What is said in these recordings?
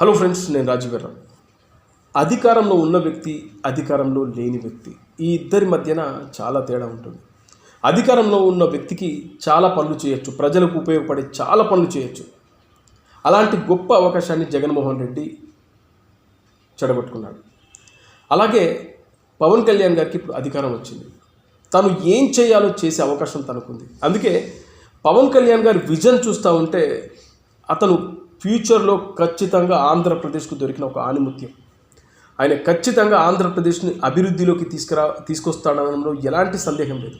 Hello friends నేను రాజుగర్ర అధికారంలో ఉన్న వ్యక్తి అధికారంలో లేని వ్యక్తి. ఈ ఇద్దరి మధ్యన చాలా తేడా ఉంటుంది. అధికారంలో ఉన్న వ్యక్తికి చాలా పనులు చేయొచ్చు. ప్రజలకు ఉపయోగపడే చాలా పనులు చేయొచ్చు. అలాంటి గొప్ప అవకాశాన్ని జగన్మోహన్ రెడ్డి చెడగొట్టుకున్నాడు. అలాగే పవన్ కళ్యాణ్ గారికి ఇప్పుడు అధికారం వచ్చింది. తను ఏం చేయాలో చేసే అవకాశం తనకుంది. అందుకే పవన్ కళ్యాణ్ గారి విజన్ చూస్తూ ఉంటే అతను ఫ్యూచర్లో ఖచ్చితంగా ఆంధ్రప్రదేశ్కు దొరికిన ఒక ఆనిముత్యం ఆయన ఖచ్చితంగా ఆంధ్రప్రదేశ్ని అభివృద్ధిలోకి తీసుకురా తీసుకొస్తాడనడంలో ఎలాంటి సందేహం లేదు.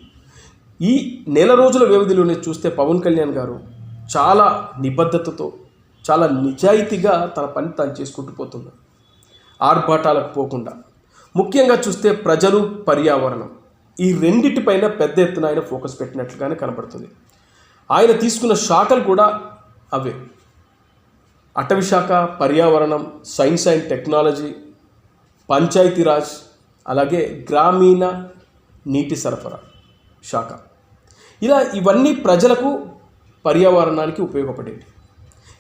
ఈ నెల రోజుల వ్యవధిలోనే చూస్తే పవన్ కళ్యాణ్ గారు చాలా నిబద్ధతతో చాలా నిజాయితీగా తన పని తాను చేసుకుంటూ పోతున్నారు. ఆర్భాటాలకు పోకుండా. ముఖ్యంగా చూస్తే ప్రజలు పర్యావరణం. ఈ రెండిటిపైన పెద్ద ఎత్తున ఆయన ఫోకస్ పెట్టినట్లుగానే కనబడుతుంది. ఆయన తీసుకున్న శాఖలు కూడా అవే. అటవీశాఖ పర్యావరణం సైన్స్ అండ్ టెక్నాలజీ పంచాయతీరాజ్ అలాగే గ్రామీణ నీటి సరఫరా శాఖ. ఇలా ఇవన్నీ ప్రజలకు పర్యావరణానికి ఉపయోగపడేవి.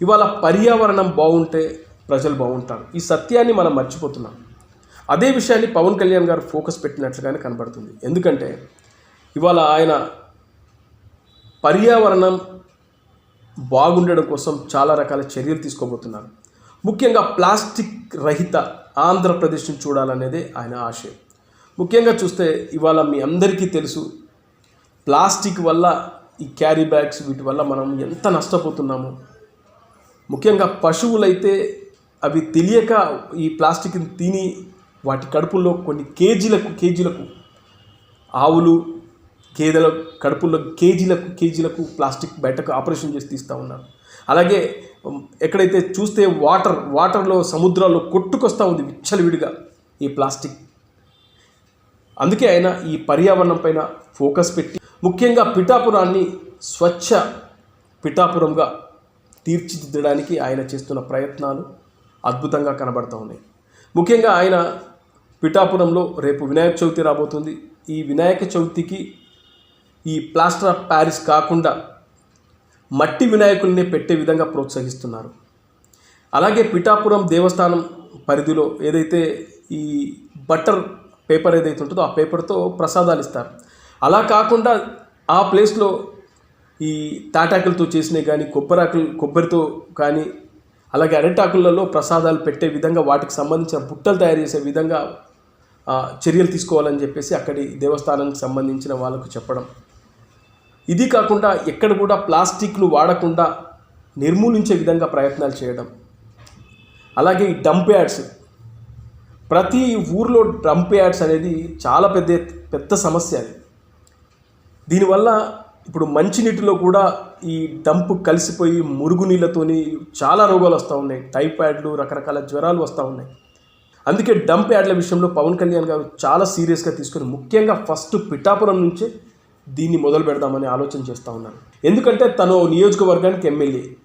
ఇవాళ పర్యావరణం బాగుంటే ప్రజలు బాగుంటారు. ఈ సత్యాన్ని మనం మర్చిపోతున్నాం. అదే విషయాన్ని పవన్ కళ్యాణ్ గారు ఫోకస్ పెట్టినట్లుగానే కనబడుతుంది. ఎందుకంటే ఇవాళ ఆయన పర్యావరణం బాగుండడం కోసం చాలా రకాల చర్యలు తీసుకోబోతున్నారు. ముఖ్యంగా ప్లాస్టిక్ రహిత ఆంధ్రప్రదేశ్ని చూడాలనేదే ఆయన ఆశయం. ముఖ్యంగా చూస్తే ఇవాళ మీ అందరికీ తెలుసు ప్లాస్టిక్ వల్ల ఈ క్యారీ బ్యాగ్స్ వీటి వల్ల మనం ఎంత నష్టపోతున్నాము. ముఖ్యంగా పశువులైతే అవి తెలియక ఈ ప్లాస్టిక్ని తిని వాటి కడుపుల్లో కొన్ని కేజీలకు కేజీలకు ఆవులు కేదల కడుపుల్లో కేజీలకు కేజీలకు ప్లాస్టిక్ బయటకు ఆపరేషన్ చేసి తీస్తూ ఉన్నారు. అలాగే ఎక్కడైతే చూస్తే వాటర్ వాటర్లో సముద్రాల్లో కొట్టుకొస్తూ ఉంది విచ్చలవిడిగా ఈ ప్లాస్టిక్. అందుకే ఆయన ఈ పర్యావరణం పైన ఫోకస్ పెట్టి ముఖ్యంగా పిఠాపురాన్ని స్వచ్ఛ పిఠాపురంగా తీర్చిదిద్దడానికి ఆయన చేస్తున్న ప్రయత్నాలు అద్భుతంగా కనబడుతూ ఉన్నాయి. ముఖ్యంగా ఆయన పిఠాపురంలో రేపు వినాయక చవితి రాబోతుంది. ఈ వినాయక చవితికి ఈ ప్లాస్టర్ ఆఫ్ ప్యారిస్ కాకుండా మట్టి వినాయకుల్ని పెట్టే విధంగా ప్రోత్సహిస్తున్నారు. అలాగే పిఠాపురం దేవస్థానం పరిధిలో ఏదైతే ఈ బట్టర్ పేపర్ ఏదైతే ఉంటుందో ఆ పేపర్తో ప్రసాదాలు ఇస్తారు. అలా కాకుండా ఆ ప్లేస్లో ఈ తాటాకులతో చేసినవి కానీ కొబ్బరాకులు కొబ్బరితో కానీ అలాగే అరటాకులలో ప్రసాదాలు పెట్టే విధంగా వాటికి సంబంధించిన బుట్టలు తయారు చేసే విధంగా ఆ, చర్యలు తీసుకోవాలని చెప్పేసి అక్కడి దేవస్థానానికి సంబంధించిన వాళ్ళకు చెప్పడం ఇది కాకుండా ఎక్కడ కూడా ప్లాస్టిక్ను వాడకుండా నిర్మూలించే విధంగా ప్రయత్నాలు చేయడం. అలాగే ఈ డంప్ యాడ్స్ ప్రతి ఊర్లో డంప్ యాడ్స్ అనేది చాలా పెద్ద పెద్ద సమస్య అది. దీనివల్ల ఇప్పుడు మంచినీటిలో కూడా ఈ డంప్ కలిసిపోయి మురుగునీళ్ళతోని చాలా రోగాలు వస్తూ ఉన్నాయి. టైఫాయిడ్లు రకరకాల జ్వరాలు వస్తూ ఉన్నాయి. అందుకే డంప్ యార్డ్ల విషయంలో పవన్ కళ్యాణ్ గారు చాలా సీరియస్గా తీసుకొని ముఖ్యంగా ఫస్ట్ పిఠాపురం నుంచే దీన్ని మొదలు పెడదామని ఆలోచన చేస్తూ ఉన్నాను. ఎందుకంటే తను నియోజకవర్గానికి ఎమ్మెల్యే.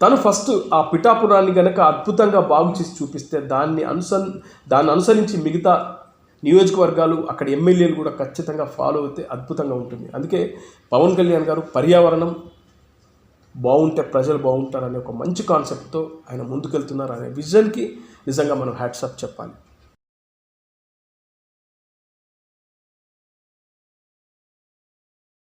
తను ఫస్ట్ ఆ పిఠాపురాన్ని గనక అద్భుతంగా బాగు చేసి చూపిస్తే దాన్ని అనుసన్ దాన్ని అనుసరించి మిగతా నియోజకవర్గాలు అక్కడ ఎమ్మెల్యేలు కూడా ఖచ్చితంగా ఫాలో అయితే అద్భుతంగా ఉంటుంది. అందుకే పవన్ కళ్యాణ్ గారు పర్యావరణం బాగుంటే ప్రజలు బాగుంటారనే ఒక మంచి కాన్సెప్ట్తో ఆయన ముందుకెళ్తున్నారు అనే విజన్కి నిజంగా మనం హ్యాట్సప్ చెప్పాలి.